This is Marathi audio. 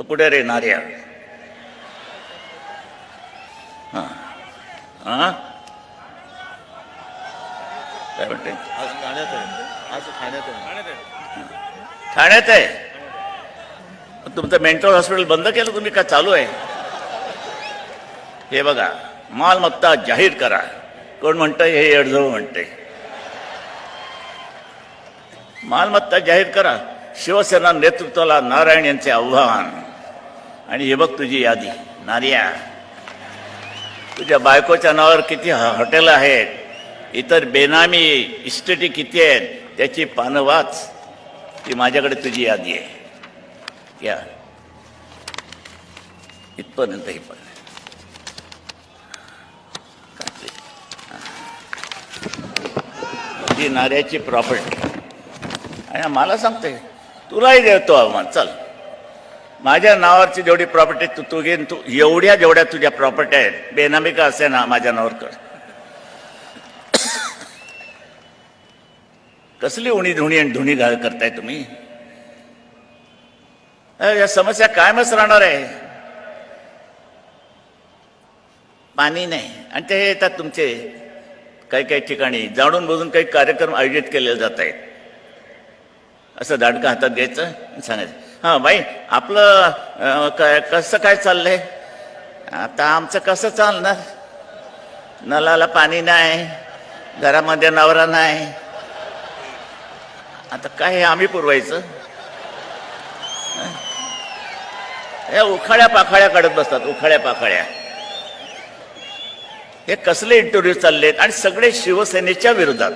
तर पुढे रे नार्या? हां. हां? काय म्हणते? आज ठाण्यात आहे. आज ठाण्यात आहे ठाण्यात आहे तुमचं मेंटल हॉस्पिटल बंद केलं तुम्ही का? चालू आहे. हे बघा मालमत्ता जाहीर करा. कोण म्हणतंय हे अडझव म्हणते मालमत्ता जाहीर करा. शिवसेना नेतृत्वाला नारायण यांचे आव्हान. आणि हे बघ तुझी यादी. नारिया तुझ्या बायकोच्या नावावर किती हॉटेल आहेत. इतर बेनामी इस्टेटी किती आहेत त्याची पानं वाच. ती माझ्याकडे तुझी यादी आहे. या. इथपर्यंत ही पण ती नाऱ्याची प्रॉपर्टी. आणि मला सांगते तुलाही देतो अवमान. चल. माझ्या नावावरची जेवढी प्रॉपर्टी तू तू घेईन तू एवढ्या जेवढ्या तुझ्या प्रॉपर्टी आहेत बेनामी का असे ना माझ्या नावावर कर. कसली उणी धुणी आणि धुणी घाल करताय तुम्ही? या समस्या कायमच राहणार आहे. पाणी नाही. आणि ते येतात तुमचे काही काही ठिकाणी. जाणून बजून काही कार्यक्रम आयोजित केले जात आहेत. असं दाडकं हातात घ्यायचं सांगायचं. हां बाई आपलं कसं काय चाललंय? आता आमचं कसं चालणार? नलाला पाणी नाही घरामध्ये नवरा नाही. आता काय हे आम्ही पुरवायचं? या उखाड्या पाखाड्या काढत बसतात उखाड्या पाखाड्या. हे कसले इंटरव्ह्यू चाललेत आणि सगळे शिवसेनेच्या विरोधात.